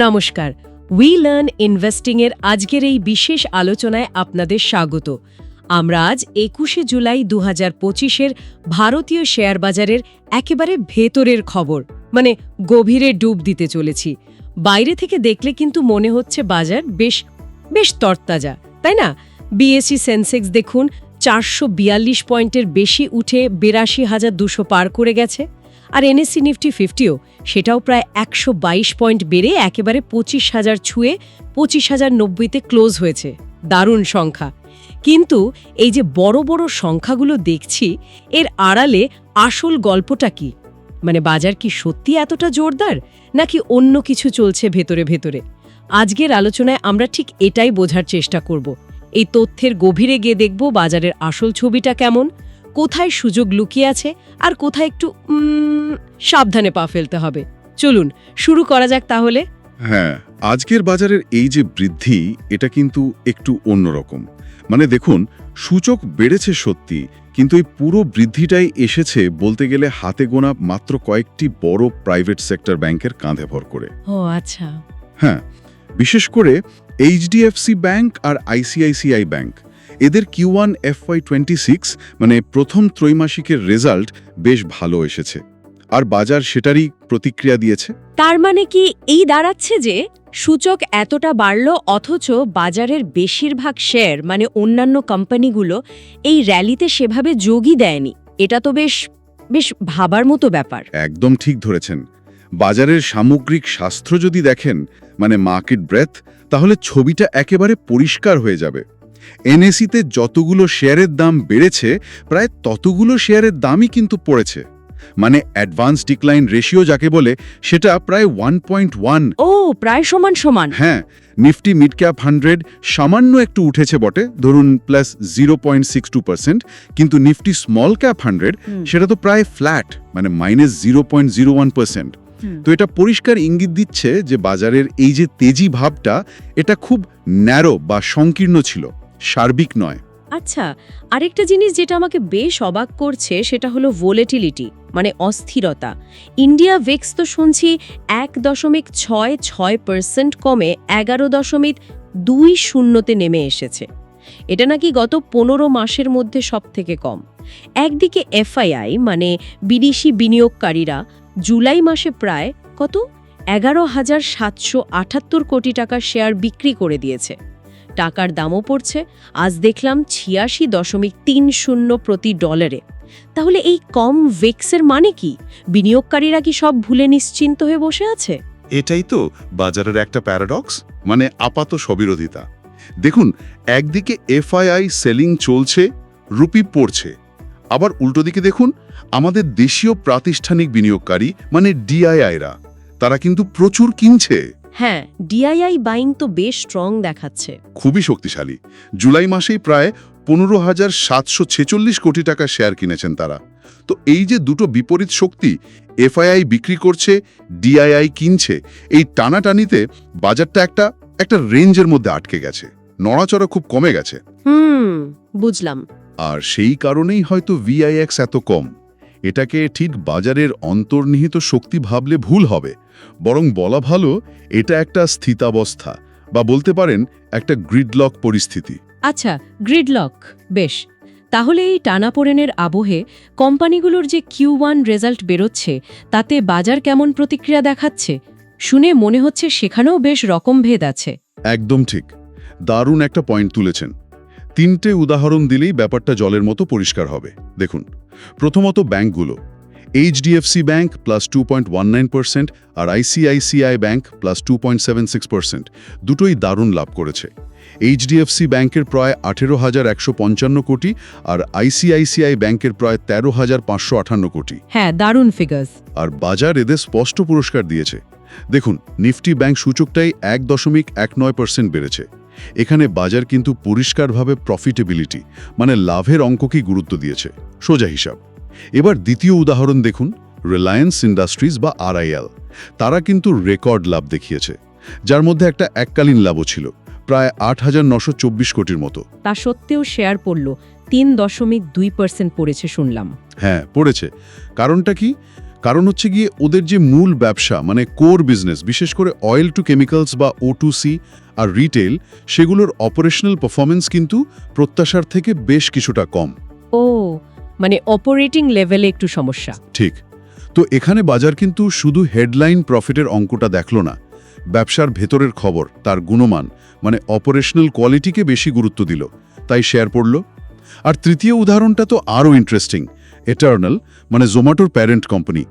নমস্কার। We learn investing এর আজকের এই বিশেষ আলোচনায় আপনাদের স্বাগত। আমরা আজ একুশে জুলাই দু হাজার পঁচিশের ভারতীয় শেয়ার বাজারের একেবারে ভেতরের খবর মানে গভীরে ডুব দিতে চলেছি। বাইরে থেকে দেখলে কিন্তু মনে হচ্ছে বাজার বেশ বেশ তরতাজা, তাই না? বিএসসি সেন্সেক্স দেখুন, চারশো বিয়াল্লিশ পয়েন্টের বেশি উঠে বিরাশি হাজার দুশো পার করে গেছে। আর এনএসসি নিফটি ফিফটিও সেটাও প্রায় একশো বাইশ পয়েন্ট বেড়ে একেবারে পঁচিশ হাজার ছুঁয়ে পঁচিশ হাজার নব্বইতে ক্লোজ হয়েছে। দারুণ সংখ্যা। কিন্তু এই যে বড় বড় সংখ্যাগুলো দেখছি, এর আড়ালে আসল গল্পটা কি? মানে বাজার কি সত্যি এতটা জোরদার, নাকি অন্য কিছু চলছে ভেতরে ভেতরে? আজকের আলোচনায় আমরা ঠিক এটাই বোঝার চেষ্টা করব। এই তথ্যের গভীরে গিয়ে দেখব বাজারের আসল ছবিটা কেমন কোথায় সুযোগ লুকিয়ে আছে আর কোথায় একটু সাবধানে পা ফেলতে হবে। চলুন শুরু করা যাক তাহলে। হ্যাঁ আজকের বাজারের এই যে বৃদ্ধি এটা কিন্তু একটু অন্যরকম। মানে দেখুন সূচক বেড়েছে সত্যি কিন্তু এই পুরো বৃদ্ধিটাই এসেছে বলতে গেলে হাতে গোনা মাত্র কয়েকটি বড় প্রাইভেট সেক্টর ব্যাংকের কাঁধে ভর করে। ও আচ্ছা। হ্যাঁ বিশেষ করে এইচডিএফসি ব্যাংক আর আইসিআইসিআই ব্যাংক। এদের Q one FY twenty six মানে প্রথম ত্রৈমাসিকের রেজাল্ট বেশ ভালো এসেছে। আর বাজার সেটারই প্রতিক্রিয়া দিয়েছে। তার মানে কি এই দাঁড়াচ্ছে যে সূচক এতটা বাড়ল অথচ বাজারের বেশিরভাগ শেয়ার মানে অন্যান্য কোম্পানিগুলো এই র্যালিতে সেভাবে যোগই দেয়নি। এটা তো বেশ বেশ ভাবার মতো ব্যাপার। একদম ঠিক ধরেছেন। বাজারের সামগ্রিক শাস্ত্র যদি দেখেন মানে মার্কেট ব্রেথ তাহলে ছবিটা একেবারে পরিষ্কার হয়ে যাবে। এনএসিতে যতগুলো শেয়ারের দাম বেড়েছে প্রায় ততগুলো শেয়ারের দামই কিন্তু পড়েছে। মানে অ্যাডভান্স ডিক্লাইন রেশিও যাকে বলে সেটা প্রায় ওয়ান পয়েন্ট ওয়ান। ও প্রায় সমান সমান। হ্যাঁ নিফটি মিড ক্যাপ হান্ড্রেড সামান্য একটু উঠেছে বটে ধরুন plus zero point six two percent কিন্তু নিফটি স্মল ক্যাপ হান্ড্রেড সেটা তো প্রায় ফ্ল্যাট মানে minus zero point zero one percent. তো এটা পরিষ্কার ইঙ্গিত দিচ্ছে যে বাজারের এই যে তেজি ভাবটা এটা খুব ন্যারো বা সংকীর্ণ ছিল। সার্বিক নয়। আচ্ছা আরেকটা জিনিস যেটা আমাকে বেশ অবাক করছে সেটা হলো ভোলেটিলিটি মানে অস্থিরতা। ইন্ডিয়া ভেক্স তো শুনছি এক দশমিক ছয় ছয় পার্সেন্ট কমে এগারো দশমিক দুই শূন্যতে নেমে এসেছে। এটা নাকি গত পনেরো মাসের মধ্যে সব থেকে কম। একদিকে এফআইআই মানে বিদেশি বিনিয়োগকারীরা, জুলাই মাসে প্রায় কত? এগারো হাজার সাতশো আটাত্তর কোটি টাকার শেয়ার বিক্রি করে দিয়েছে। টাকার দামও পড়ছে, আজ দেখলাম ছিয়াশি দশমিক তিন শূন্য প্রতি ডলারে। তাহলে এই কম ভেক্সের মানে কি? বিনিয়োগকারীরা কি সব ভুলে নিশ্চিন্ত হয়ে বসে আছে? এটাই তো বাজারের একটা প্যারাডক্স মানে আপাত সবিরোধিতা দেখুন, একদিকে এফআইআই সেলিং চলছে, রুপি পড়ছে। আবার উল্টো দিকে দেখুন, আমাদের দেশীয় প্রাতিষ্ঠানিক বিনিয়োগকারী মানে ডিআইআইরা, তারা কিন্তু প্রচুর কিনছে। হ্যাঁ ডিআইআই বাইং তো বেশ স্ট্রং দেখাচ্ছে। খুবই শক্তিশালী। জুলাই মাসেই প্রায় পনেরো হাজার সাতশো ছেচল্লিশ কোটি টাকা শেয়ার কিনেছেন তারা। তো এই যে দুটো বিপরীত শক্তি এফআইআই বিক্রি করছে ডিআইআই কিনছে এই টানাটানিতে বাজারটা একটা একটা রেঞ্জের মধ্যে আটকে গেছে। নড়াচড়া খুব কমে গেছে। হুম বুঝলাম। আর সেই কারণেই হয়তো ভিআইএক্স এত কম। এটাকে ঠিক বাজারের অন্তর্নিহিত শক্তি ভাবলে ভুল হবে। বরং বলা ভালো এটা একটা স্থিতাবস্থা বা বলতে পারেন একটা গ্রিডলক পরিস্থিতি। আচ্ছা গ্রিডলক বেশ। তাহলে এই টানাপোড়েনের আবহে কোম্পানিগুলোর যে কিউ ওয়ান রেজাল্ট বেরোচ্ছে তাতে বাজার কেমন প্রতিক্রিয়া দেখাচ্ছে? শুনে মনে হচ্ছে সেখানেও বেশ রকম ভেদ আছে। একদম ঠিক। দারুণ একটা পয়েন্ট তুলেছেন। তিনটে উদাহরণ দিলেই ব্যাপারটা জলের মতো পরিষ্কার হবে। দেখুন প্রথমত ব্যাংকগুলো। HDFC bank plus two point one nine percent আর ICICI bank plus two point seven six percent দুটোই দারুণ লাভ করেছে। এইচডিএফসি ব্যাংকের প্রায় আঠেরো হাজার একশো পঞ্চান্ন কোটি আর আইসিআইসিআই ব্যাংকের প্রায় তেরো হাজার পাঁচশো আঠান্ন কোটি। হ্যাঁ দারুণ ফিগার্স আর বাজার এদের স্পষ্ট পুরস্কার দিয়েছে। দেখুন নিফটি ব্যাংক সূচকটাই এক দশমিক এক নয় পার্সেন্ট বেড়েছে। এখানে বাজার কিন্তু পরিষ্কারভাবে প্রফিটেবিলিটি মানে লাভের অঙ্ককেই গুরুত্ব দিয়েছে। সোজা হিসাব। এবার দ্বিতীয় উদাহরণ দেখুন রিলায়েন্স ইন্ডাস্ট্রিজ বা আরআইএল তারা কিন্তু রেকর্ড লাভ দেখিয়েছে যার মধ্যে একটা এককালীন লাভও ছিল প্রায় আট হাজার নশো চব্বিশ কোটির মতো। তা সত্ত্বেও শেয়ার পড়ল তিন দশমিক দুই পার্সেন্ট পড়েছে শুনলাম। হ্যাঁ পড়েছে। কারণটা কি? কারণ হচ্ছে গিয়ে ওদের যে মূল ব্যবসা মানে কোর বিজনেস বিশেষ করে অয়েল টু কেমিক্যালস বা ও টু সি আর রিটেল সেগুলোর অপারেশনাল পারফরমেন্স কিন্তু প্রত্যাশার থেকে বেশ কিছুটা কম। ও মানে অপারেটিং লেভেলে একটু সমস্যা। ঠিক। তো এখানে বাজার কিন্তু শুধু হেডলাইন প্রফিটের অঙ্কটা দেখল না। ব্যবসার ভেতরের খবর তার গুণমান মানে অপারেশনাল কোয়ালিটিকে বেশি গুরুত্ব দিল। তাই শেয়ার পড়ল। আর তৃতীয় উদাহরণটা তো আরও ইন্টারেস্টিং এটার্নাল মানে জোম্যাটোর প্যারেন্ট কোম্পানি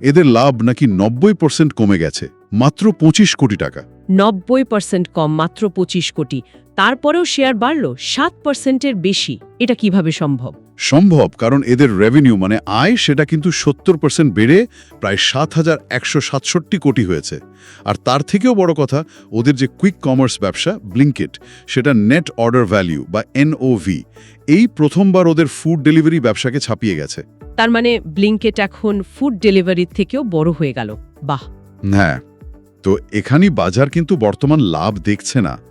এদের লাভ নাকি নব্বই পার্সেন্ট কমে গেছে মাত্র পঁচিশ কোটি টাকা। নব্বই পার্সেন্ট কম মাত্র পঁচিশ কোটি। তারপরেও শেয়ার বাড়ল সাত পার্সেন্টের বেশি। এটা কীভাবে সম্ভব? সম্ভব কারণ এদের রেভিনিউ মানে আয় সেটা কিন্তু সত্তর পার্সেন্ট বেড়ে প্রায় সাত হাজার একশো সাতষট্টি কোটি হয়েছে। আর তার থেকেও বড় কথা ওদের যে কুইক কমার্স ব্যবসা ব্লিঙ্কেট সেটা নেট অর্ডার ভ্যালিউ বা এনওভি এই প্রথমবার ওদের ফুড ডেলিভারি ব্যবসাকে ছাপিয়ে গেছে। তার মানে ব্লিঙ্কেট এখন ফুড ডেলিভারির থেকেও বড় হয়ে গেল। বাহ! হ্যাঁ তো এখানেই বাজার কিন্তু বর্তমান লাভ দেখছে না।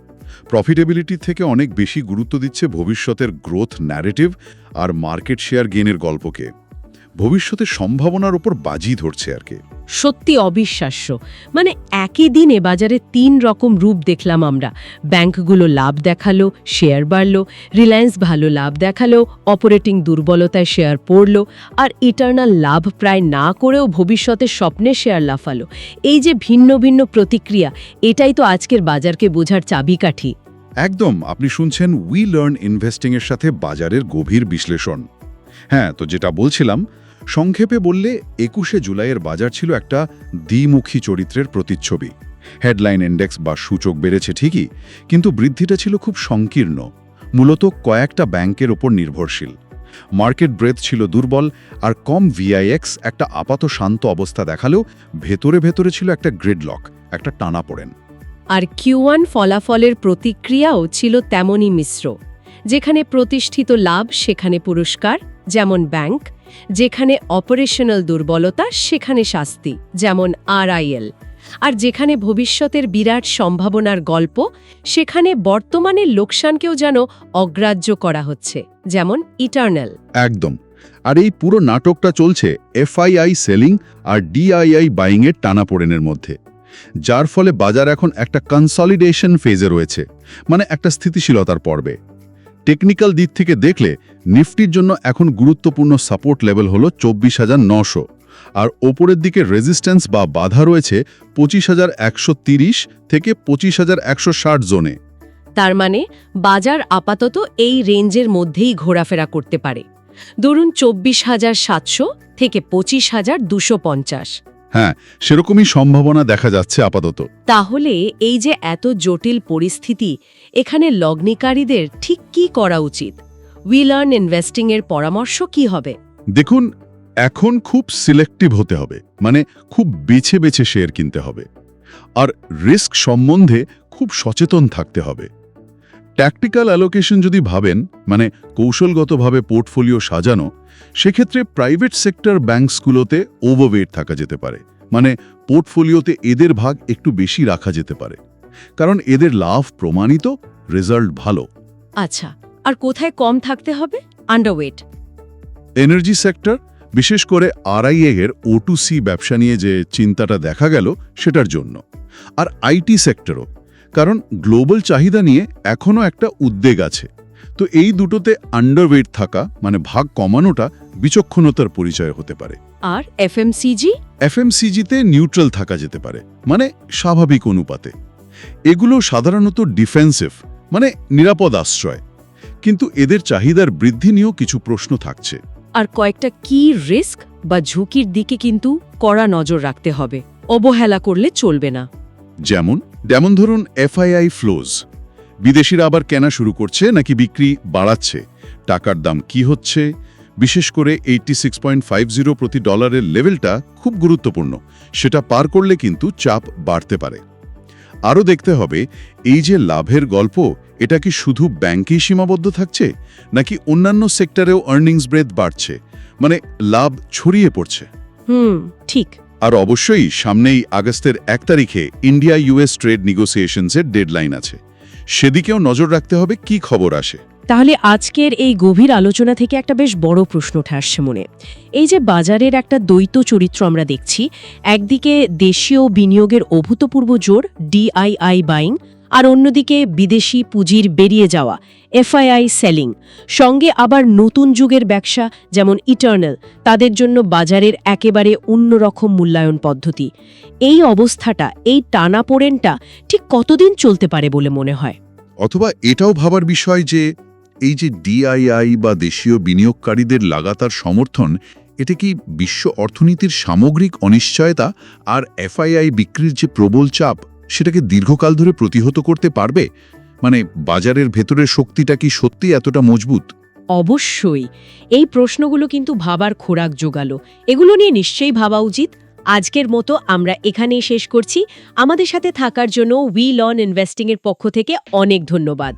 প্রফিটেবিলিটি থেকে অনেক বেশি গুরুত্ব দিচ্ছে ভবিষ্যতের গ্রোথ ন্যারেটিভ আর মার্কেট শেয়ার গেনের গল্পকে। ভবিষ্যতের সম্ভাবনার উপর বাজি ধরছে আর কি। সত্যি অবিশ্বাস্য। মানে একই দিনে বাজারে তিন রকম রূপ দেখলাম আমরা। ব্যাংকগুলো লাভ দেখাল শেয়ার বাড়ল রিলায়েন্স ভালো লাভ দেখাল অপারেটিং দুর্বলতায় শেয়ার পড়ল আর ইটার্নাল লাভ প্রায় না করেও ভবিষ্যতের স্বপ্নে শেয়ার লাফালো। এই যে ভিন্ন ভিন্ন প্রতিক্রিয়া এটাই তো আজকের বাজারকে বোঝার চাবিকাঠি। একদম আপনি শুনছেন উই লার্ন ইনভেস্টিংয়ের সাথে বাজারের গভীর বিশ্লেষণ। হ্যাঁ তো যেটা বলছিলাম সংক্ষেপে বললে, একুশে জুলাইয়ের বাজার ছিল একটা দ্বিমুখী চরিত্রের প্রতিচ্ছবি। হেডলাইন ইন্ডেক্স বা সূচক বেড়েছে ঠিকই, কিন্তু বৃদ্ধিটা ছিল খুব সংকীর্ণ, মূলত কয়েকটা ব্যাংকের ওপর নির্ভরশীল। মার্কেট ব্রেথ ছিল দুর্বল আর কম ভিআইএক্স একটা আপাত শান্ত অবস্থা দেখালেও ভেতরে ভেতরে ছিল একটা গ্রিডলক একটা টানা পড়েন। আর কিউয়ান ফলাফলের প্রতিক্রিয়াও ছিল তেমনই মিশ্র, যেখানে প্রতিষ্ঠিত লাভ, সেখানে পুরস্কার, যেমন ব্যাংক যেখানে অপারেশনাল দুর্বলতা, সেখানে শাস্তি, যেমন আরআইএল। আর যেখানে ভবিষ্যতের বিরাট সম্ভাবনার গল্প, সেখানে বর্তমানে লোকসানকেও যেন অগ্রাহ্য করা হচ্ছে, যেমন ইটার্নাল। একদম। আর এই পুরো নাটকটা চলছে এফআইআই সেলিং আর ডিআইআই বাইংয়ের টানাপোড়েনের মধ্যে, যার ফলে বাজার এখন একটা কনসলিডেশন ফেজে রয়েছে মানে একটা স্থিতিশীলতার পর্বে। টেকনিক্যাল দিক থেকে দেখলে, নিফটির জন্য এখন গুরুত্বপূর্ণ সাপোর্ট লেভেল হলো চব্বিশ হাজার নশো। আর ওপরের দিকে রেজিস্ট্যান্স বা বাধা রয়েছে পঁচিশ হাজার একশো তিরিশ থেকে পঁচিশ হাজার একশো ষাট জোনে। তার মানে বাজার আপাতত এই রেঞ্জের মধ্যেই ঘোরাফেরা করতে পারে। ধরুন চব্বিশ হাজার সাতশো থেকে পঁচিশ হাজার দুশো পঞ্চাশ। হ্যাঁ সেরকমই সম্ভাবনা দেখা যাচ্ছে আপাতত। তাহলে এই যে এত জটিল পরিস্থিতি এখানে লগ্নিকারীদের ঠিক কি করা উচিত? উই লার্ন ইনভেস্টিংয়ের পরামর্শ কি হবে? দেখুন এখন খুব সিলেক্টিভ হতে হবে মানে খুব বেছে বেছে শেয়ার কিনতে হবে। আর রিস্ক সম্বন্ধে খুব সচেতন থাকতে হবে। ট্যাকটিক্যাল অ্যালোকেশন যদি ভাবেন মানে কৌশলগতভাবে পোর্টফোলিও সাজানো সেক্ষেত্রে প্রাইভেট সেক্টর ব্যাংকসগুলোতে ওভারওয়েট থাকা যেতে পারে। মানে পোর্টফোলিওতে এদের ভাগ একটু বেশি রাখা যেতে পারে। কারণ এদের লাভ প্রমাণিত রেজাল্ট ভালো। আচ্ছা আর কোথায় কম থাকতে হবে? আন্ডারওয়েট এনার্জি সেক্টর বিশেষ করে আরআইএ এর ওটুসি ব্যবসা নিয়ে যে চিন্তাটা দেখা গেল সেটার জন্য। আর আইটি সেক্টরও কারণ গ্লোবাল চাহিদা নিয়ে এখনও একটা উদ্বেগ আছে। তো এই দুটোতে আন্ডারওয়েট থাকা মানে ভাগ কমানোটা বিচক্ষণতার পরিচয় হতে পারে। আর এফএমসিজি এফএমসিজিতে নিউট্রাল থাকা যেতে পারে মানে স্বাভাবিক অনুপাতে। এগুলো সাধারণত ডিফেন্সিভ মানে নিরাপদ আশ্রয়। কিন্তু এদের চাহিদার বৃদ্ধি নিয়েও কিছু প্রশ্ন থাকছে। আর কয়েকটা কি রিস্ক বা ঝুঁকির দিকে কিন্তু কড়া নজর রাখতে হবে। অবহেলা করলে চলবে না। যেমন? যেমন ধরুন এফআইআই ফ্লোজ। বিদেশিরা আবার কেনা শুরু করছে নাকি বিক্রি বাড়াচ্ছে? টাকার দাম কি হচ্ছে? বিশেষ করে eighty six point five zero প্রতি ডলারের লেভেলটা খুব গুরুত্বপূর্ণ। সেটা পার করলে কিন্তু চাপ বাড়তে পারে। আরও দেখতে হবে, এই যে লাভের গল্প, এটা কি শুধু ব্যাংকেই সীমাবদ্ধ থাকছে? নাকি অন্যান্য সেক্টরেও আর্নিংস ব্রেথ বাড়ছে? মানে লাভ ছড়িয়ে পড়ছে। হুম, ঠিক। আর অবশ্যই সামনেই আগস্টের এক তারিখে ইন্ডিয়া ইউএস ট্রেড নিগোসিয়েশনসের ডেডলাইন আছে। সেদিকেও নজর রাখতে হবে কি খবর আসে। তাহলে আজকের এই গভীর আলোচনা থেকে একটা বেশ বড় প্রশ্ন উঠে আসছে মনে। এই যে বাজারের একটা দ্বৈত চরিত্র আমরা দেখছি, একদিকে দেশীয় বিনিয়োগের অভূতপূর্ব জোর ডিআইআই বাইং আর অন্যদিকে বিদেশি পুঁজির বেরিয়ে যাওয়া, এফআইআই সেলিং, সঙ্গে আবার নতুন যুগের ব্যবসা যেমন ইটার্নাল, তাদের জন্য বাজারের একেবারে অন্যরকম মূল্যায়ন পদ্ধতি। এই অবস্থাটা, এই টানাপোড়েনটা ঠিক কতদিন চলতে পারে বলে মনে হয়? অথবা এটাও ভাবার বিষয় যে, এই যে ডিআইআই বা দেশীয় বিনিয়োগকারীদের লাগাতার সমর্থন, এটা কি বিশ্ব অর্থনীতির সামগ্রিক অনিশ্চয়তা? আর এফআইআই বিক্রির যে প্রবল চাপ সেটাকে দীর্ঘকাল ধরে প্রতিহত করতে পারবে? মানে বাজারের ভেতরের শক্তিটা কি সত্যি এতটা মজবুত? অবশ্যই। এই প্রশ্নগুলো কিন্তু ভাবার খোরাক জোগালো। এগুলো নিয়ে নিশ্চয়ই ভাবা উচিত। আজকের মতো আমরা এখানেই শেষ করছি। আমাদের সাথে থাকার জন্য উই লন ইনভেস্টিংয়ের পক্ষ থেকে অনেক ধন্যবাদ।